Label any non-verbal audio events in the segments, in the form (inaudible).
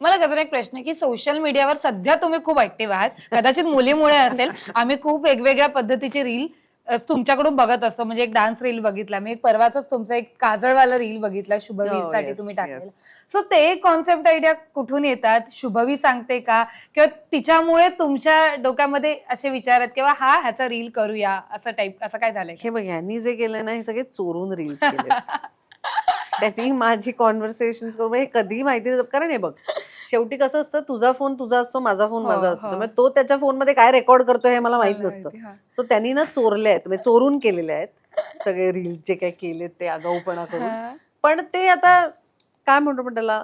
मला गजर एक प्रश्न की सोशल मीडियावर सध्या तुम्ही खूप ऍक्टिव्ह आहात. कदाचित मुलीमुळे असेल आम्ही खूप वेगवेगळ्या पद्धतीची रील तुमच्याकडून बघत असतो. म्हणजे एक डान्स रील बघितला मी एक परवाचाच तुमचा एक काजळवाला रील बघितला शुभवीरसाठी yes, तुम्ही. टाकलेला. सो ते कॉन्सेप्ट आयडिया कुठून येतात? शुभवी सांगते का? किंवा तिच्यामुळे तुमच्या डोक्यामध्ये असे विचार आहेत किंवा हा ह्याचा रील करूया असं टाईप असं काय झालंय? हे बघ ह्यांनी जे केलं ना हे सगळे चोरून केले (laughs) त्यांनी माझी कॉन्व्हर्सेशन करून हे कधी माहिती नव्हतं कारण हे बघ शेवटी कसं असतं तुझा फोन तुझा असतो माझा फोन हो, माझा असतो हो. त्यामुळे तो त्याच्या फोनमध्ये काय रेकॉर्ड करतो हे मला माहीत नसतं हा. सो त्यांनी ना चोरले आहेत म्हणजे चोरून केलेले आहेत सगळे रील्स जे काही केलेत ते आगाऊपणा करून हा. पण ते आता काय म्हणतो पण त्याला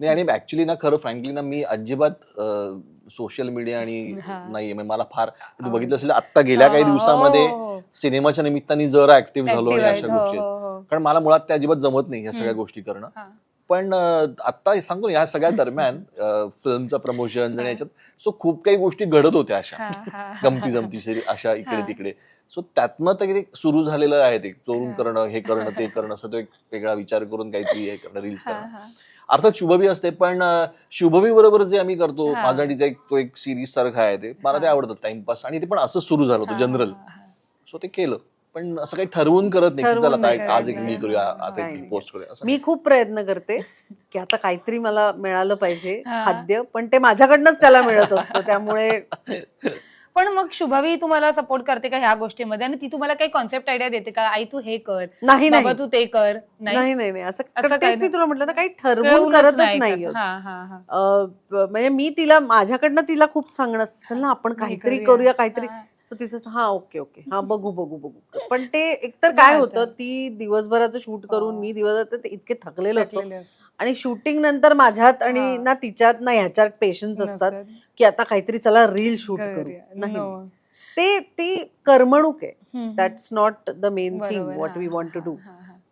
नाही आणि ऍक्च्युली ना खरं फ्रँकली ना मी अजिबात सोशल मीडिया आणि हा. नाही म्हणजे मला फार तू बघितलं असेल आता गेल्या काही हो, दिवसामध्ये हो, हो. सिनेमाच्या निमित्ताने जरा ऍक्टिव्ह झालो Active अशा हो, गोष्टी. हो, हो. कारण मला मुळात त्या अजिबात जमत नाही या सगळ्या. गोष्टी करणं हा. पण आता हे सांगतो या सगळ्या दरम्यान फिल्मचं प्रमोशन आणि हा. याच्यात सो खूप काही गोष्टी घडत होत्या अशा हा, हा, गमती जमती अशा इकडे हा. तिकडे सो त्यातनं तर ते सुरू झालेलं आहे ते चोरून हा. करणं हे करणं ते करणं असं तो एक वेगळा विचार करून काहीतरी हे करणं रील्स हा, करणं हा. अर्थात शुभवी असते पण शुभवी बरोबर जे आम्ही करतो. माझा एक तो एक सिरीज सारखा आहे ते मला ते. आवडतं टाइमपास आणि ते पण असं सुरू झालं होतं जनरल. सो ते केलं पण असं काही ठरवून करत नाही की चला आता आज एक. रील करूया आता एक. पोस्ट करूया असं मी खूप प्रयत्न करते की आता काहीतरी मला मिळालं पाहिजे. खाद्य पण ते माझ्याकडनंच त्याला मिळत असतं त्यामुळे (laughs) पण मग शुभावी तुम्हाला सपोर्ट करते का ह्या गोष्टीमध्ये? आणि ती तुम्हाला काही कॉन्सेप्ट आयडिया देते का? आई तू हे कर. नाही बाबा तू ते कर. नाही? नाही नाही असं असं काही मी. तुला म्हटलं ना काही ठरवून करतच नाही. हा, हा, हा. म्हणजे मी तिला माझ्याकडनं तिला खूप सांगणं चल ना आपण काहीतरी. करूया. काहीतरी. So तिचं हा ओके ओके हा बघू बघू बघू (laughs) पण ते एकतर काय. होतं ती दिवसभराचं शूट करून हो. मी दिवसभर ते इतके थकलेलं असतो. आणि शूटिंग नंतर माझ्यात आणि. ना तिच्यात ना ह्याच्यात पेशन्स असतात. की आता काहीतरी चला रील शूट करू. नाही. ते ती करमणूक आहे. That's not the main thing. What we want to do.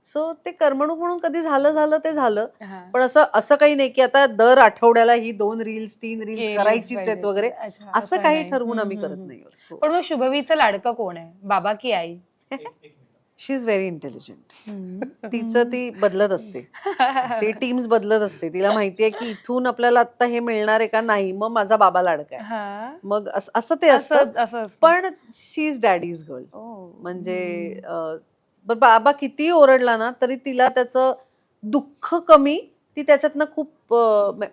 So ते करमणूक म्हणून कधी झालं झालं ते झालं. पण असं असं काही नाही की आता दर आठवड्याला ही दोन रील्स तीन रील्स करायचीच आहेत. वगैरे असं काही. ठरवून आम्ही करत. नाही हो. पण मग शुभवीचं लाडकं कोण आहे बाबा की आई शी इज व्हेरी इंटेलिजंट तिचं ती बदलत असते (laughs) ती टीम्स बदलत असते तिला माहितीये की इथून आपल्याला आता हे मिळणार आहे का नाही मग माझा बाबा लाडका आहे. मग अस- ते असतं असं असं असतं. पण शी इज डॅडीज गर्ल. म्हणजे हम्म. अं, ब- बाबा किती ओरडला ना तरी तिला त्याचं दुःख कमी ती त्याच्यातनं खूप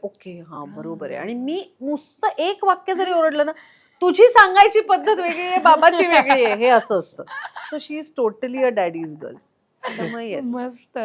ओके हा बरोबर आहे आणि मी नुसतं एक वाक्य जरी ओरडलं ना तुझी सांगायची पद्धत वेगळी आहे बाबाची वेगळी आहे हे असं असतं so she is totally a daddy's girl त्यामुळे. मस्त